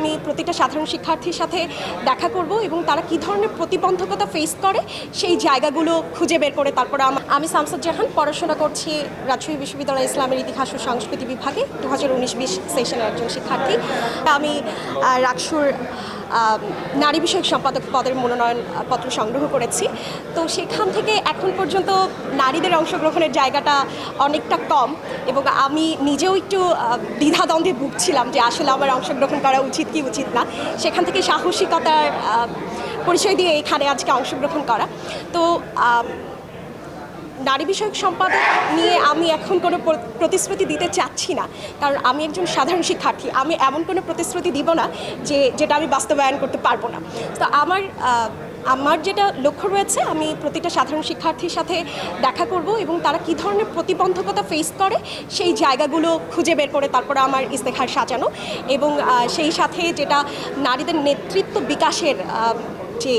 আমি প্রতিটা সাধারণ শিক্ষার্থীর সাথে দেখা করব এবং তারা কী ধরনের প্রতিবন্ধকতা ফেস করে সেই জায়গাগুলো খুঁজে বের করে তারপরে আমি আমি জাহান, পড়াশোনা করছি রাজশাহী বিশ্ববিদ্যালয় ইসলামের ইতিহাস ও সংস্কৃতি বিভাগে দু হাজার উনিশ বিশ সেশনের একজন শিক্ষার্থী। আমি রাকসুর নারী বিষয়ক সম্পাদক পদের মনোনয়ন পত্র সংগ্রহ করেছি। তো সেখান থেকে এখন পর্যন্ত নারীদের অংশগ্রহণের জায়গাটা অনেকটা কম এবং আমি নিজেও একটু দ্বিধাদ্বন্দ্বে ভুগছিলাম যে আসলে আমার অংশগ্রহণ করা উচিত কি উচিত না। সেখান থেকে সাহসিকতার পরিচয় দিয়ে এখানে আজকে অংশগ্রহণ করা। তো নারী বিষয়ক সম্পাদক নিয়ে আমি এখন কোনো প্রতিশ্রুতি দিতে চাচ্ছি না। কারণ আমি একজন সাধারণ শিক্ষার্থী। আমি এমন কোনো প্রতিশ্রুতি দিব না যে, যেটা আমি বাস্তবায়ন করতে পারব না। তো আমার আমার যেটা লক্ষ্য রয়েছে, আমি প্রতিটা সাধারণ শিক্ষার্থীর সাথে দেখা করব এবং তারা কি ধরনের প্রতিবন্ধকতা ফেস করে সেই জায়গাগুলো খুঁজে বের করে তারপর আমার ইস্তেহার সাজানো এবং সেই সাথে যেটা নারীদের নেতৃত্ব বিকাশের যে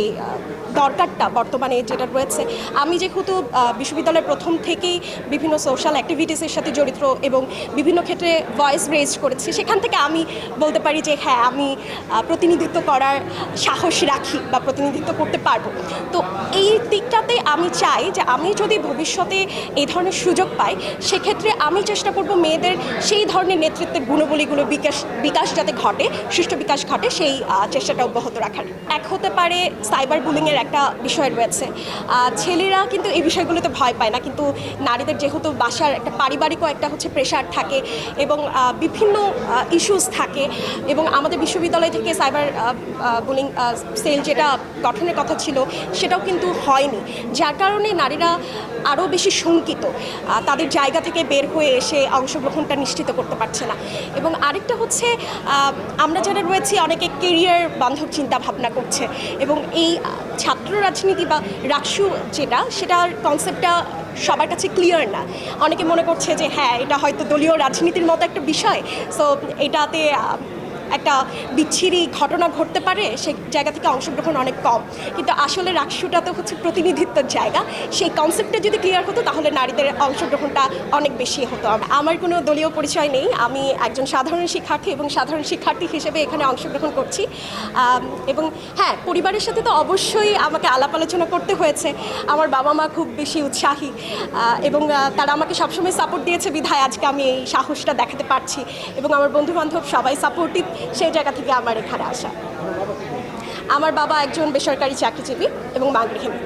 দরকারটা বর্তমানে যেটা রয়েছে। আমি যেহেতু বিশ্ববিদ্যালয়ের প্রথম থেকেই বিভিন্ন সোশ্যাল অ্যাক্টিভিটিসের সাথে জড়িত এবং বিভিন্ন ক্ষেত্রে ভয়েস রেজ করেছি, সেখান থেকে আমি বলতে পারি যে হ্যাঁ আমি প্রতিনিধিত্ব করার সাহস রাখি বা প্রতিনিধিত্ব করতে পারব। তো এই দিকটাতে আমি চাই যে আমি যদি ভবিষ্যতে এই ধরনের সুযোগ পাই, সেক্ষেত্রে আমি চেষ্টা করব মেয়েদের সেই ধরনের নেতৃত্বের গুণবলীগুলো বিকাশ বিকাশ যাতে ঘটে, সুষ্ঠু বিকাশ ঘটে, সেই চেষ্টাটা অব্যাহত রাখার। এক হতে পারে সাইবার বুলিংয়ের একটা বিষয় রয়েছে। ছেলেরা কিন্তু এই বিষয়গুলোতে ভয় পায় না, কিন্তু নারীদের যেহেতু বাসার একটা পারিবারিকও একটা হচ্ছে প্রেশার থাকে এবং বিভিন্ন ইস্যুস থাকে এবং আমাদের বিশ্ববিদ্যালয় থেকে সাইবার বুলিং সেল যেটা গঠনের কথা ছিল, সেটাও কিন্তু হয়নি। যার কারণে নারীরা আরও বেশি শঙ্কিত তাদের জায়গা থেকে বের হয়ে এসে অংশগ্রহণটা নিশ্চিত করতে পারছে না। এবং আরেকটা হচ্ছে আমরা যারা রয়েছি অনেকে কেরিয়ার বান্ধব চিন্তা ভাবনা করছে এবং এই ছাত্র রাজনীতি বা রাকসু যেটা, সেটার কনসেপ্টটা সবার কাছে ক্লিয়ার না। অনেকে মনে করছে যে হ্যাঁ এটা হয়তো দলীয় রাজনীতির মতো একটা বিষয় সো এটাতে একটা বিচ্ছিরি ঘটনা ঘটতে পারে, সেই জায়গা থেকে অংশগ্রহণ অনেক কম। কিন্তু আসলে রাকসুটা তো হচ্ছে প্রতিনিধিত্বের জায়গা। সেই কনসেপ্টটা যদি ক্লিয়ার হতো, তাহলে নারীদের অংশগ্রহণটা অনেক বেশি হতো। আমার কোনো দলীয় পরিচয় নেই। আমি একজন সাধারণ শিক্ষার্থী এবং সাধারণ শিক্ষার্থী হিসেবে এখানে অংশগ্রহণ করছি। এবং হ্যাঁ পরিবারের সাথে তো অবশ্যই আমাকে আলাপ আলোচনা করতে হয়েছে। আমার বাবা মা খুব বেশি উৎসাহী এবং তারা আমাকে সবসময় সাপোর্ট দিয়েছে। বিধায় আজকে আমি এই সাহসটা দেখাতে পারছি। এবং আমার বন্ধু বান্ধব সবাই সাপোর্টিভ সেই জায়গা থেকে আমার এখানে আসা। আমার বাবা একজন বেসরকারি চাকরিজীবী এবং মা গৃহিণী